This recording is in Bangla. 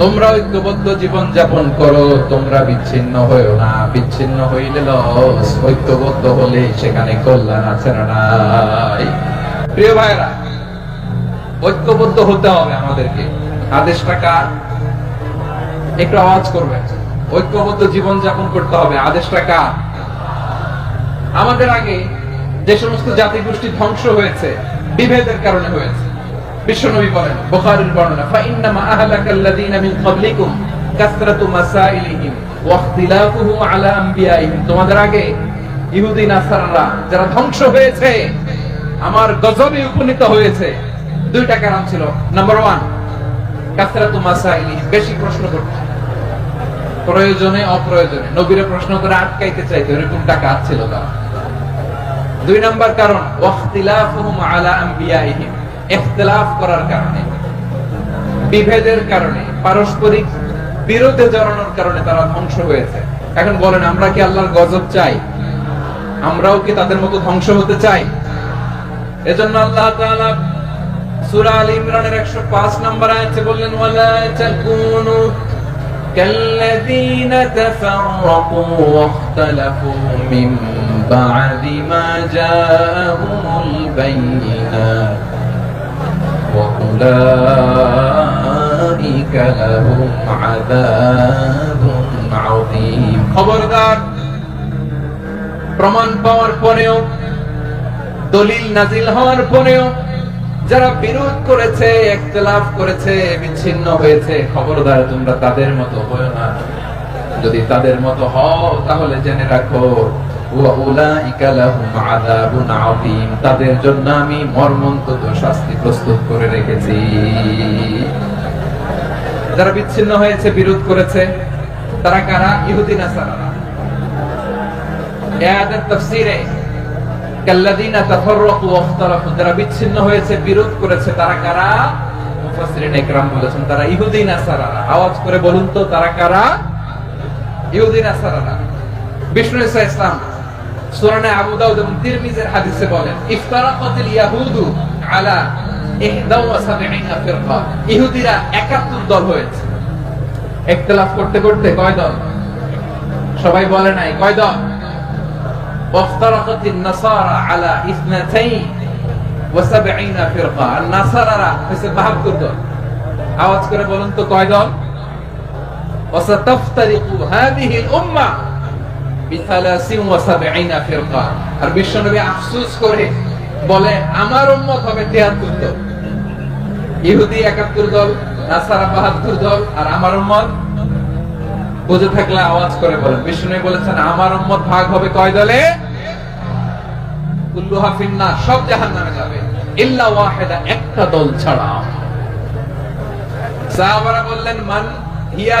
তোমরা ঐক্যবদ্ধ জীবন যাপন করো, তোমরা বিচ্ছিন্ন হয়েও না। বিচ্ছিন্ন হইলে লস, ঐক্যবদ্ধ হলে সেখানে কল্যাণ আছে না প্রিয় ভাইরা ঐক্যবদ্ধ হতে হবে আমাদেরকে। আদেশটা কার? একটু আওয়াজ করবে ঐক্যবদ্ধ জীবন যাপন করতে হবে। আদেশটা কার? আমাদের আগে যে সমস্ত জাতি গোষ্ঠী ধ্বংস হয়েছে, বিভেদের কারণে হয়েছে। বিশ্বনবী বলেন বর্ণনা, ফাইন্নামা আহলাকাল্লাযীনা মিন ক্বাবলিকুম কাসরাতু মাসাইলিহিম ওয়া ইখতিলাফুহুম আলা তোমাদের আগে ইহুদি যারা ধ্বংস হয়েছে, আমার গজবে উপনীত হয়েছে, দুইটা কারণ ছিল। নাম্বার ওয়ান কাসরাতু মাসাইলিহিম, বেশি প্রশ্ন করতে প্রয়োজনে, অপ্রয়োজনে। নবীরে প্রশ্ন করে আটকাইতে চাইতো, এরকম টাকা ছিল তারা। দুই নাম্বার কারণ, ওয়াখতিলাফুহুম আলা ইখতিলাফ করার কারণে বিভেদের কারণে পারস্পরিক বিরোধে জড়ানোর কারণে তারা ধ্বংস হয়েছে এখন বলেন আমরা কি আল্লাহর গজব চাই আমরাও কি তাদের মতো ধ্বংস হতে চাই এজন্য আল্লাহ তাআলা সূরা আল ইমরানের 105 নম্বর আয়াতে বললেন ওয়ালা তাকুনু كالذين تفرقوا واختلفوا من بعد ما جاءهم البينات وأولئك لهم عذاب عظيم খবরদার প্রমাণ পাওয়ার পরেও দলিল নাজিল হওয়ার পরেও যারা বিরোধ করেছে একতলাফ করেছে বিচ্ছিন্ন হয়েছে খবরদার তোমরা তাদের মতো হও না যদি তাদের মতো হও তাহলে জেনে রাখো তাদের জন্য আমি মর্মন্তুদ শাস্তি প্রস্তুত করে রেখেছি। যারা বিচ্ছিন্ন হয়েছে, বিরোধ করেছে, তারা কারা? ইহুদি নাসারারা এদের তাফসীরে, কাল্লাযীনা তাফাররাকু ওয়াখতালাফু যারা বিচ্ছিন্ন হয়েছে, বিরোধ করেছে, তারা কারা? মুফাসসিরিন ইকরাম বলেছেন, তারা ইহুদি বলুন তো, তারা কারা? ইহুদি বিষ্ণু ঈসা ইসলাম সুরানে আবু দাউদ এবং তিরমিজের হাদিসে বলেন, ইফতারাকাতিল ইয়াহুদু আলা ইহদা ওয়া সাবঈনা ফিরকা। ইহুদিরা 71 দল হয়েছে। ইখতিলাফ করতে করতে কয় দল? সবাই বলে নাই, কয় দল? ওয়াফতারাকাতিন নাসারা আলা 72 ফিরকা। আর নাসারারা হইছে 72 দল। আওয়াজ করে বলুন তো কয় দল? ওয়াসাতাফতারিকু হাদিহিল উম্মাহ আমার উম্মত হবে 73 দল। ইহুদি 71 দল, নাসারা 72 দল, আর আমার উম্মত? বুঝে থাকলে আওয়াজ করে বলেন। বিষ্ণু বলেছেন, আমার উম্মত ভাগ হবে কয় দলে? কুল্লুহা সব জাহান্নামে যাবে। ইল্লা ওয়াহিদা, একটা দল ছাড়া। সাহাবারা বললেন, মান হিয়া